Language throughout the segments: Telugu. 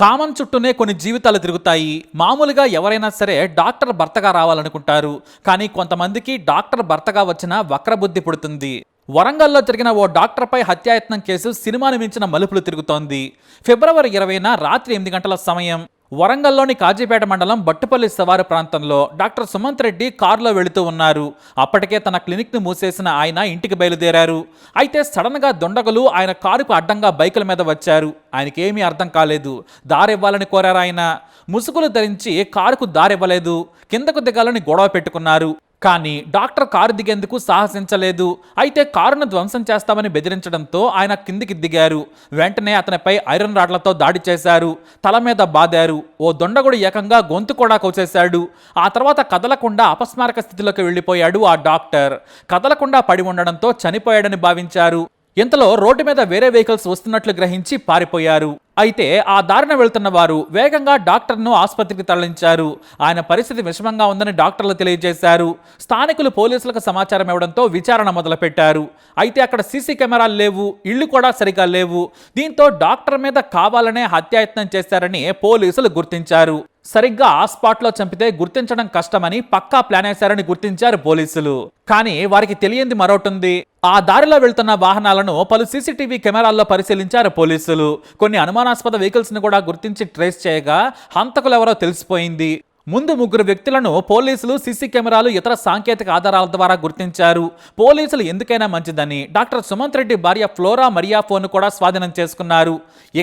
కామన్ చుట్టూనే కొన్ని జీవితాలు తిరుగుతాయి. మామూలుగా ఎవరైనా సరే డాక్టర్ భర్తగా రావాలనుకుంటారు. కానీ కొంతమందికి డాక్టర్ భర్తగా వచ్చిన వక్రబుద్ధి పుడుతుంది. వరంగల్లో జరిగిన ఓ డాక్టర్పై హత్యాయత్నం కేసు సినిమాను మించిన మలుపులు తిరుగుతోంది. ఫిబ్రవరి ఇరవైన రాత్రి ఎనిమిది గంటల సమయం. వరంగల్లోని కాజీపేట మండలం బట్టుపల్లి సవారు ప్రాంతంలో డాక్టర్ సుమంత్ రెడ్డి కారులో వెళుతూ ఉన్నారు. అప్పటికే తన క్లినిక్ను మూసేసిన ఆయన ఇంటికి బయలుదేరారు. అయితే సడన్గా దొండగలు ఆయన కారుకు అడ్డంగా బైకుల మీద వచ్చారు. ఆయనకేమీ అర్థం కాలేదు. దారివ్వాలని కోరారు ఆయన. ముసుగులు ధరించి కారుకు దారివ్వలేదు. కిందకు దిగాలని గొడవ పెట్టుకున్నారు. కానీ డాక్టర్ కారు దిగేందుకు సాహసించలేదు. అయితే కారును ధ్వంసం చేస్తామని బెదిరించడంతో ఆయన కిందికి దిగారు. వెంటనే అతనిపై ఐరన్ రాడ్లతో దాడి చేశారు. తల మీద బాదారు. ఓ దొండగుడు ఏకంగా గొంతు కూడా కోసేశాడు. ఆ తర్వాత కదలకుండా అపస్మారక స్థితిలోకి వెళ్ళిపోయాడు ఆ డాక్టర్. కదలకుండా పడి ఉండడంతో చనిపోయాడని భావించారు. ఇంతలో రోడ్డు మీద వేరే వెహికల్స్ వస్తున్నట్లు గ్రహించి పారిపోయారు. అయితే ఆ దారిన వెళ్తున్న వారు వేగంగా డాక్టర్ను ఆసుపత్రికి తరలించారు. ఆయన పరిస్థితి విషమంగా ఉందని డాక్టర్లు తెలియజేశారు. స్థానికులు పోలీసులకు సమాచారం ఇవ్వడంతో విచారణ మొదలుపెట్టారు. అయితే అక్కడ సీసీ కెమెరాలు లేవు ఇళ్ళు కూడా సరిగా లేవు. దీంతో డాక్టర్ మీద కావాలనే హత్యాయత్నం చేశారని పోలీసులు గుర్తించారు. సరిగ్గా ఆ స్పాట్లో చంపితే గుర్తించడం కష్టమని పక్కా ప్లాన్ వేశారని గుర్తించారు పోలీసులు. కానీ వారికి తెలియంది మరొకటుంది. ఆ దారిలో వెళ్తున్న వాహనాలను పలు సీసీటీవీ కెమెరాల్లో పరిశీలించారు పోలీసులు. కొన్ని అనుమానాస్పద వెహికల్స్ని కూడా గుర్తించి ట్రేస్ చేయగా హంతకులెవరో తెలిసిపోయింది. ముందు ముగ్గురు వ్యక్తులను పోలీసులు సీసీ కెమెరాలు ఇతర సాంకేతిక ఆధారాల ద్వారా గుర్తించారు. పోలీసులు ఎందుకైనా మంచిదని డాక్టర్ సుమంత్ రెడ్డి భార్య ఫ్లోరా మరియా ఫోన్ కూడా స్వాధీనం చేసుకున్నారు.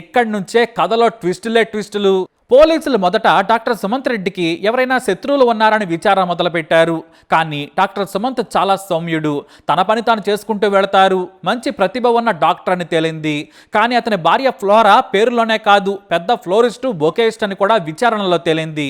ఇక్కడి నుంచే కథలో ట్విస్టులే ట్విస్టులు. పోలీసులు మొదట డాక్టర్ సుమంత్ రెడ్డికి ఎవరైనా శత్రువులు ఉన్నారని విచారణ మొదలుపెట్టారు. కానీ డాక్టర్ సుమంత్ చాలా సౌమ్యుడు. తన పని తాను చేసుకుంటూ వెళతారు. మంచి ప్రతిభ ఉన్న డాక్టర్ అని తేలింది. కానీ అతని భార్య ఫ్లోరా పేరులోనే కాదు పెద్ద ఫ్లోరిస్టు బొకేయిస్ట్ అని కూడా విచారణలో తేలింది.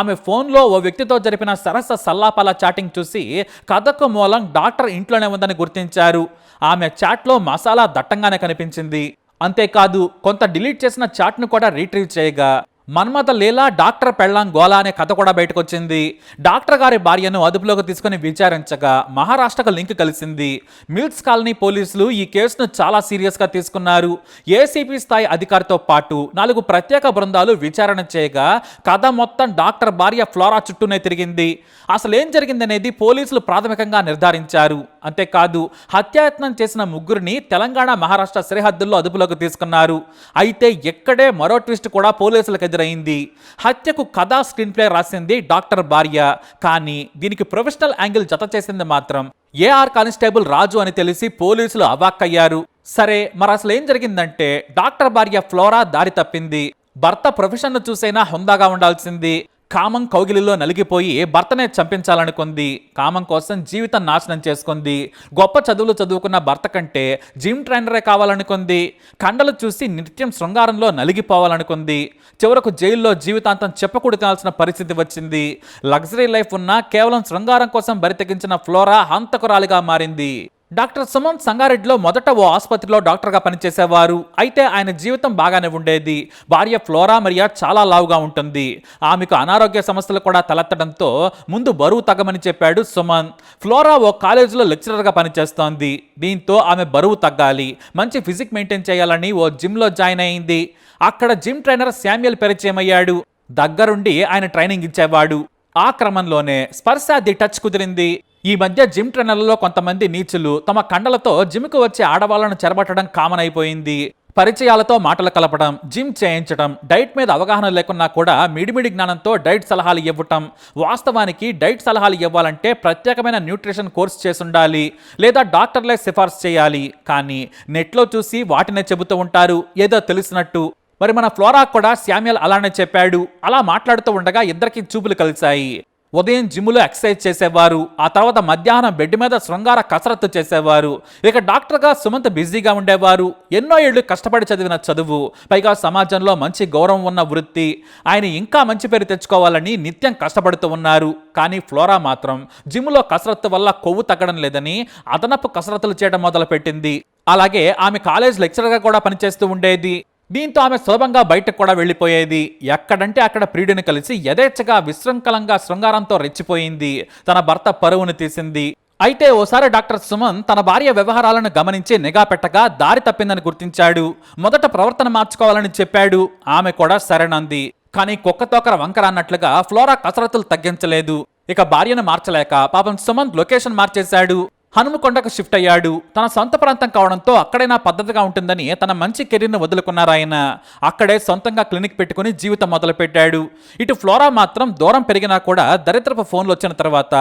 ఆమె ఫోన్లో ఓ వ్యక్తితో జరిపిన సరస సల్లాపాల చాటింగ్ చూసి కథకు మూలం డాక్టర్ ఇంట్లోనే ఉందని గుర్తించారు. ఆమె చాట్లో మసాలా దట్టంగానే కనిపించింది. అంతేకాదు కొంత డిలీట్ చేసిన చాట్ను కూడా రీట్రీవ్ చేయగా మన్మథ లీలా డాక్టర్ పెళ్ళాం గోలా అనే కథ కూడా బయటకొచ్చింది. డాక్టర్ గారి భార్యను అదుపులోకి తీసుకుని విచారించగా మహారాష్ట్రకు లింక్ కలిసింది. మిల్స్ కాలనీ పోలీసులు ఈ కేసును చాలా సీరియస్గా తీసుకున్నారు. ఏసీపీ స్థాయి అధికారితో పాటు నాలుగు ప్రత్యేక బృందాలు విచారణ చేయగా కథ మొత్తం డాక్టర్ భార్య ఫ్లోరా చుట్టూనే తిరిగింది. అసలు ఏం జరిగిందనేది పోలీసులు ప్రాథమికంగా నిర్ధారించారు. అంతేకాదు హత్యాయత్నం చేసిన ముగ్గురిని తెలంగాణ మహారాష్ట్ర సరిహద్దుల్లో అదుపులోకి తీసుకున్నారు. అయితే ఎక్కడే మరో ట్విస్ట్ కూడా పోలీసులకు ఎదురైంది. హత్యకు కథా స్క్రీన్ ప్లే రాసింది డాక్టర్ భార్య. కానీ దీనికి ప్రొఫెషనల్ యాంగిల్ జత చేసింది మాత్రం ఏఆర్ కానిస్టేబుల్ రాజు అని తెలిసి పోలీసులు అవాక్కయ్యారు. సరే మరి అసలు ఏం జరిగిందంటే డాక్టర్ భార్య ఫ్లోరా దారి తప్పింది. భర్త ప్రొఫెషన్ను చూసైనా హుందాగా ఉండాల్సింది. కామం కౌగిలిలో నలిగిపోయి భర్తనే చంపించాలనుకుంది? కామం కోసం జీవితం నాశనం చేసుకుంది. గొప్ప చదువులు చదువుకున్న భర్త కంటే జిమ్ ట్రైనరే కావాలనుకుంది. కండలు చూసి నిత్యం శృంగారంలో నలిగిపోవాలనుకుంది. చివరకు జైల్లో జీవితాంతం చెప్పకూడదాల్సిన తినాల్సిన పరిస్థితి వచ్చింది. లగ్జరీ లైఫ్ ఉన్నా కేవలం శృంగారం కోసం బరితెగించిన ఫ్లోరా హంతకురాలిగా మారింది. డాక్టర్ సుమన్ సంగారెడ్డిలో మొదట ఓ ఆసుపత్రిలో డాక్టర్గా పనిచేసేవారు. అయితే ఆయన జీవితం బాగానే ఉండేది. భార్య ఫ్లోరా మరియా చాలా లావుగా ఉంటుంది. ఆమెకు అనారోగ్య సమస్యలు కూడా తలెత్తడంతో ముందు బరువు తగ్గమని చెప్పాడు సుమన్ ఫ్లోరా ఓ కాలేజీలో లెక్చరర్గా పనిచేస్తోంది. దీంతో ఆమె బరువు తగ్గాలి. మంచి ఫిజిక్ మెయింటైన్ చేయాలని ఓ జిమ్లో జాయిన్ అయింది. అక్కడ జిమ్ ట్రైనర్ శామ్యుల్ పరిచయం అయ్యాడు. దగ్గరుండి ఆయన ట్రైనింగ్ ఇచ్చేవాడు. ఆ క్రమంలోనే స్పర్శ ది టచ్ కుదిరింది. ఈ మధ్య జిమ్ ట్రైనర్లలో కొంతమంది నీచులు తమ కండలతో జిమ్కు వచ్చే ఆడవాళ్ళను చెరబట్టడం కామన్ అయిపోయింది. పరిచయాలతో మాటలు కలపడం జిమ్ చేయించడం డైట్ మీద అవగాహన లేకున్నా కూడా మిడిమిడి జ్ఞానంతో డైట్ సలహాలు ఇవ్వటం వాస్తవానికి డైట్ సలహాలు ఇవ్వాలంటే ప్రత్యేకమైన న్యూట్రిషన్ కోర్స్ చేసుండాలి లేదా డాక్టర్లే సిఫార్సు చేయాలి. కానీ నెట్లో చూసి వాటినే చెబుతూ ఉంటారు ఏదో తెలిసినట్టు. మరి మన ఫ్లోరా కూడా శామ్యల్ అలానే చెప్పాడు. అలా మాట్లాడుతూ ఉండగా ఇద్దరికి చూపులు కలిశాయి. ఉదయం జిమ్లో ఎక్సర్సైజ్ చేసేవారు ఆ తర్వాత మధ్యాహ్నం బెడ్ మీద శృంగార కసరత్తు చేసేవారు. ఇక డాక్టర్గా సుమంత్ బిజీగా ఉండేవారు. ఎన్నో ఏళ్ళు కష్టపడి చదివిన చదువు పైగా సమాజంలో మంచి గౌరవం ఉన్న వృత్తి. ఆయన ఇంకా మంచి పేరు తెచ్చుకోవాలని నిత్యం కష్టపడుతూ ఉన్నారు. కానీ ఫ్లోరా మాత్రం జిమ్లో కసరత్తు వల్ల కొవ్వు తగ్గడం లేదని అదనపు కసరత్తులు చేయడం మొదలుపెట్టింది. అలాగే ఆమె కాలేజ్ లెక్చరర్గా కూడా పనిచేస్తూ ఉండేది. దీంతో ఆమె సులభంగా బయటకు కూడా వెళ్ళిపోయేది. ఎక్కడంటే అక్కడ ప్రియుడిని కలిసి యథేచ్ఛగా విశృంఖలంగా శృంగారంతో రెచ్చిపోయింది. తన భర్త పరువును తీసింది. అయితే ఓసారి డాక్టర్ సుమన్ తన భార్య వ్యవహారాలను గమనించి నిఘా పెట్టగా దారి తప్పిందని గుర్తించాడు. మొదట ప్రవర్తన మార్చుకోవాలని చెప్పాడు. ఆమె కూడా సరేనంది. కానీ కుక్కతోకర వంకర అన్నట్లుగా ఫ్లోరా కసరత్తులు తగ్గించలేదు. ఇక భార్యను మార్చలేక పాపం సుమన్ లొకేషన్ మార్చేశాడు. హనుమకొండకు షిఫ్ట్ అయ్యాడు. తన సొంత ప్రాంతం కావడంతో అక్కడైనా పద్ధతిగా ఉంటుందని తన మంచి కెరీర్ను వదులుకున్నారు ఆయన. అక్కడే సొంతంగా క్లినిక్ పెట్టుకుని జీవితం మొదలుపెట్టాడు. ఇటు ఫ్లోరా మాత్రం దూరం పెరిగినా కూడా దరిద్రపు ఫోన్లు వచ్చిన తర్వాత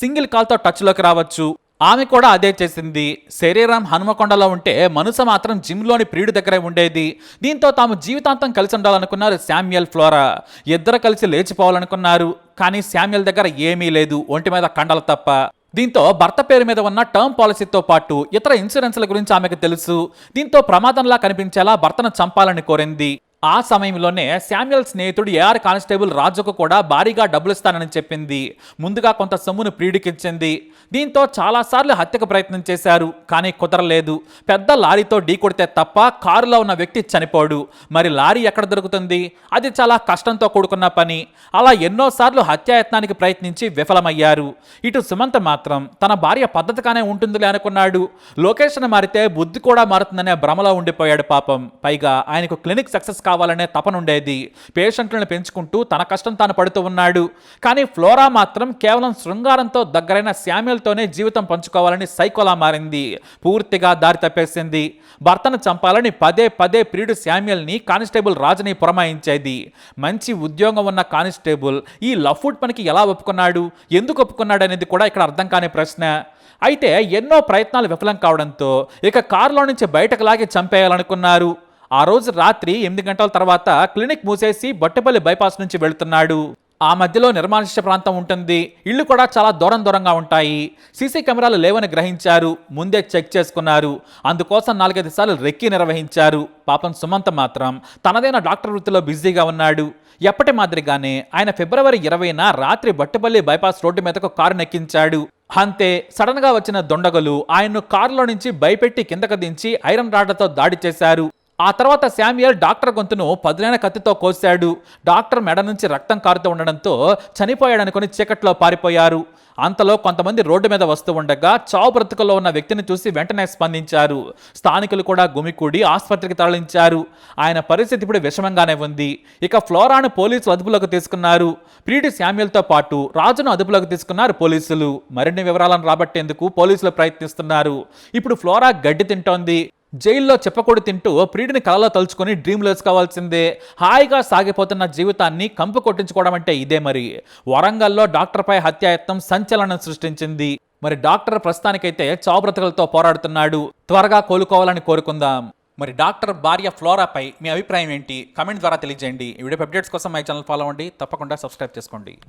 సింగిల్ కాల్తో టచ్లోకి రావచ్చు. ఆమె కూడా అదే చేసింది. శరీరం హనుమకొండలో ఉంటే మనసు మాత్రం జిమ్లోని ప్రియుడి దగ్గరే ఉండేది. దీంతో తాము జీవితాంతం కలిసి ఉండాలనుకున్నారు శామ్యుయల్ ఫ్లోరా. ఇద్దరు కలిసి లేచిపోవాలనుకున్నారు. కానీ శామ్యుయల్ దగ్గర ఏమీ లేదు. ఒంటి మీద కండలు తప్ప. దీంతో భర్త పేరు మీద ఉన్న టర్మ్ పాలసీతో పాటు ఇతర ఇన్సూరెన్స్ల గురించి ఆమెకు తెలుసు. దీంతో ప్రమాదంలా కనిపించేలా భర్తను చంపాలని కోరింది. ఆ సమయంలోనే శామ్యుల్ స్నేహితుడు ఏఆర్ కానిస్టేబుల్ రాజుకు కూడా భారీగా డబ్బులు ఇస్తానని చెప్పింది. ముందుగా కొంత సొమ్మును ప్రీడికించింది. దీంతో చాలాసార్లు హత్యకు ప్రయత్నం చేశారు కానీ కుదరలేదు. పెద్ద లారీతో ఢీకొడితే తప్ప కారులో ఉన్న వ్యక్తి చనిపోడు. మరి లారీ ఎక్కడ దొరుకుతుంది? అది చాలా కష్టంతో కూడుకున్న పని. అలా ఎన్నోసార్లు హత్యాయత్నానికి ప్రయత్నించి విఫలమయ్యారు. ఇటు సుమంత్ మాత్రం తన భార్య పద్ధతిగానే ఉంటుందిలే అనుకున్నాడు. లొకేషన్ మారితే బుద్ధి కూడా మారుతుందనే భ్రమలో ఉండిపోయాడు పాపం. పైగా ఆయనకు క్లినిక్ సక్సెస్ కావాలనే తపనుండేది పేషెంట్లను పెంచుకుంటూ తన కష్టం తాను పడుతూ ఉన్నాడు. కానీ ఫ్లోరా మాత్రం కేవలం శృంగారంతో దగ్గరైన శామ్యుల్తోనే జీవితం పంచుకోవాలని సైకోలా మారింది. పూర్తిగా దారి తప్పేసింది. భర్తను చంపాలని పదే పదే ప్రియుడు శామ్యుల్ని కానిస్టేబుల్ రాజుని పురమాయించేది. మంచి ఉద్యోగం ఉన్న కానిస్టేబుల్ ఈ లఫ్వుడ్ పనికి ఎలా ఒప్పుకున్నాడు? ఎందుకు ఒప్పుకున్నాడు అనేది కూడా ఇక్కడ అర్థం కాని ప్రశ్న. అయితే ఎన్నో ప్రయత్నాలు విఫలం కావడంతో ఇక కారులో నుంచి బయటకు లాగి చంపేయాలనుకున్నారు. ఆ రోజు రాత్రి ఎనిమిది గంటల తర్వాత క్లినిక్ మూసేసి బొట్టపల్లి బైపాస్ నుంచి వెళ్తున్నాడు. ఆ మధ్యలో నిర్మానుష్య ప్రాంతం ఉంటుంది. ఇళ్ళు కూడా చాలా దూరం దూరంగా ఉంటాయి. సీసీ కెమెరాలు లేవని గ్రహించారు. ముందే చెక్ చేసుకున్నారు. అందుకోసం నాలుగైదు సార్లు రెక్కి నిర్వహించారు. పాపం సుమంత మాత్రం తనదైన డాక్టర్ వృత్తిలో బిజీగా ఉన్నాడు. ఎప్పటి మాదిరిగానే ఆయన ఫిబ్రవరి ఇరవైన రాత్రి బట్టపల్లి బైపాస్ రోడ్డు మీదకు కారు నెక్కించాడు. అంతే సడన్గా వచ్చిన దొండగలు ఆయన్ను కారులో నుంచి భయపెట్టి కిందకు దించి ఐరన్ రాడ్లతో దాడి చేశారు. ఆ తర్వాత శామ్యుయల్ డాక్టర్ గొంతును పదునైన కత్తితో కోశాడు డాక్టర్ మెడ నుంచి రక్తం కారుతూ ఉండడంతో చనిపోయాడనుకుని చీకట్లో పారిపోయారు. అంతలో కొంతమంది రోడ్డు మీద వస్తూ ఉండగా చావు బ్రతుకుల్లో ఉన్న వ్యక్తిని చూసి వెంటనే స్పందించారు. స్థానికులు కూడా గుమికూడి ఆసుపత్రికి తరలించారు. ఆయన పరిస్థితి ఇప్పుడు విషమంగానే ఉంది. ఇక ఫ్లోరాను పోలీసులు అదుపులోకి తీసుకున్నారు. ప్రీటి శామ్యుల్తో పాటు రాజును అదుపులోకి తీసుకున్నారు పోలీసులు. మరిన్ని వివరాలను రాబట్టేందుకు పోలీసులు ప్రయత్నిస్తున్నారు. ఇప్పుడు ఫ్లోరా గడ్డి తింటోంది. జైల్లో చెప్పకూడి తింటూ ప్రియుడిని కలలో తలుచుకొని డ్రీమ్ కావాల్సిందే హాయిగా సాగిపోతున్న జీవితాన్ని కంపు కొట్టించుకోవడం అంటే ఇదే మరి. వరంగల్లో డాక్టర్పై హత్యాయత్నం సంచలనం సృష్టించింది. మరి డాక్టర్ ప్రస్తుతానికైతే చావు పోరాడుతున్నాడు. త్వరగా కోలుకోవాలని కోరుకుందాం. మరి డాక్టర్ భార్య ఫ్లోరాపై మీ అభిప్రాయం ఏంటి? కమెంట్ ద్వారా తెలియజేయండి. ఈ వీడియో అప్డేట్స్ కోసం మై ఛానల్ ఫాలో అవ్వండి. తప్పకుండా సబ్స్క్రైబ్ చేసుకోండి.